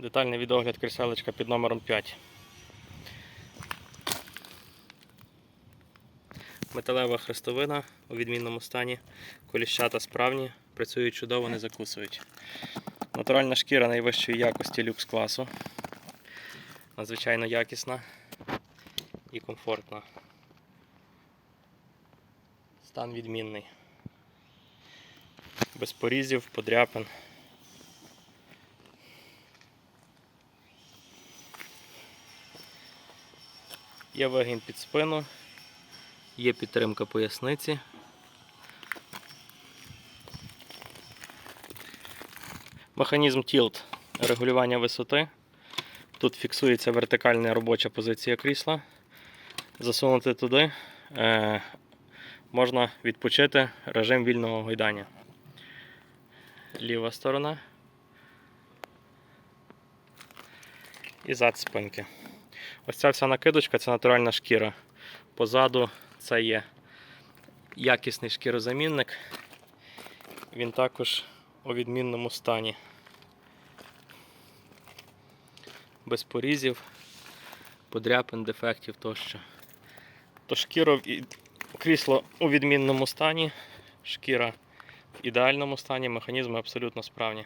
Детальний відогляд кріселечка під номером 5. Металева хрестовина у відмінному стані. Коліщата справні, працюють чудово, не закусують. Натуральна шкіра найвищої якості люкс класу. Надзвичайно якісна і комфортна. Стан відмінний. Без порізів, подряпин. Є вигін під спину, є підтримка поясниці. Механізм тілт регулювання висоти. Тут фіксується вертикальна робоча позиція крісла. Засунути туди е, можна відпочити режим вільного гойдання. Ліва сторона. І зад спинки. Ось ця вся накидочка це натуральна шкіра. Позаду це є якісний шкірозамінник. Він також у відмінному стані. Без порізів, подряпин, дефектів тощо. То шкіра крісло у відмінному стані, шкіра в ідеальному стані, механізми абсолютно справні.